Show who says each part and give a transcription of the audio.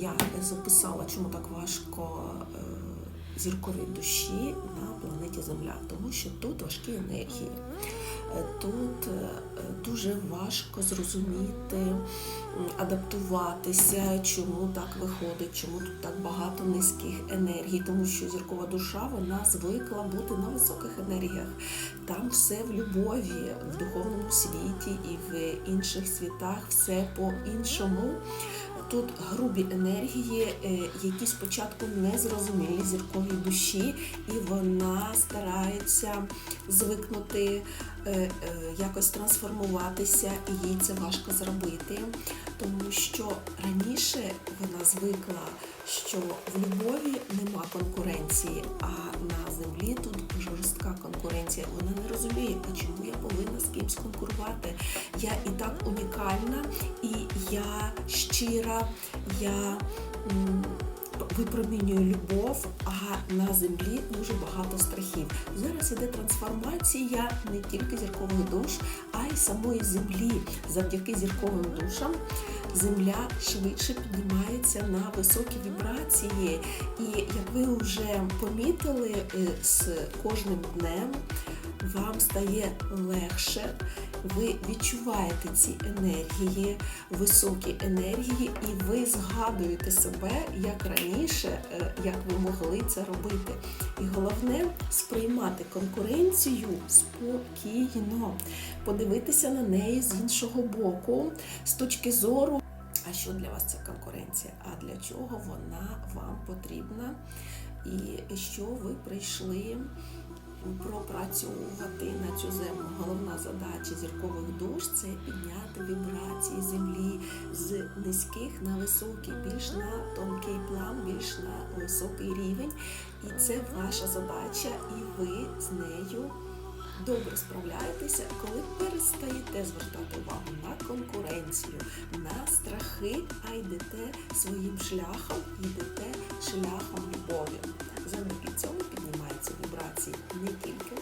Speaker 1: я записала, чому так важко е, зірковій душі на планеті Земля, тому що тут важкі енергії. Е, Тут е, дуже важко зрозуміти, адаптуватися, чому так виходить, чому тут так багато низьких енергій, тому що зіркова душа вона звикла бути на високих енергіях. Там все в любові, в духовному світі і в інших світах все по-іншому. Тут грубі енергії, е, які спочатку не зрозумілі зірковій душі, і вона старається звикнути, е, е, якось трансформуватися, і їй це важко зробити, тому що раніше вона звикла, що в любові нема конкуренції, а на землі конкуренція. Вона не розуміє, чому я повинна з кимсь конкурувати. Я і так унікальна, і я щира, я випромінюю любов, а на землі дуже багато страхів. Зараз іде трансформація не тільки зіркових душ, а й самої землі. Завдяки зірковим душам земля швидше піднімається на високі вібрації. І як ви вже помітили, е, з кожним днем вам стає легше, ви відчуваєте ці енергії, високі енергії, і ви згадуєте себе як раніше, е, як ви могли це робити. І головне сприймати конкуренцію спокійно, подивитися на неї з іншого боку, з точки зору. А що для вас ця конкуренція? А для чого вона вам потрібна? І що ви прийшли пропрацьовувати на цю землю. Головна задача зіркових душ це підняти вібрації землі з низьких на високий, більш на тонкий план, більш на високий рівень. І це ваша задача, і ви з нею добре справляєтеся, коли перестаєте звертати увагу на конкуренцію, на страхи, а йдете своїм шляхом, йдете шляхом любові. Завдяки цьому піднімаються вібрації не тільки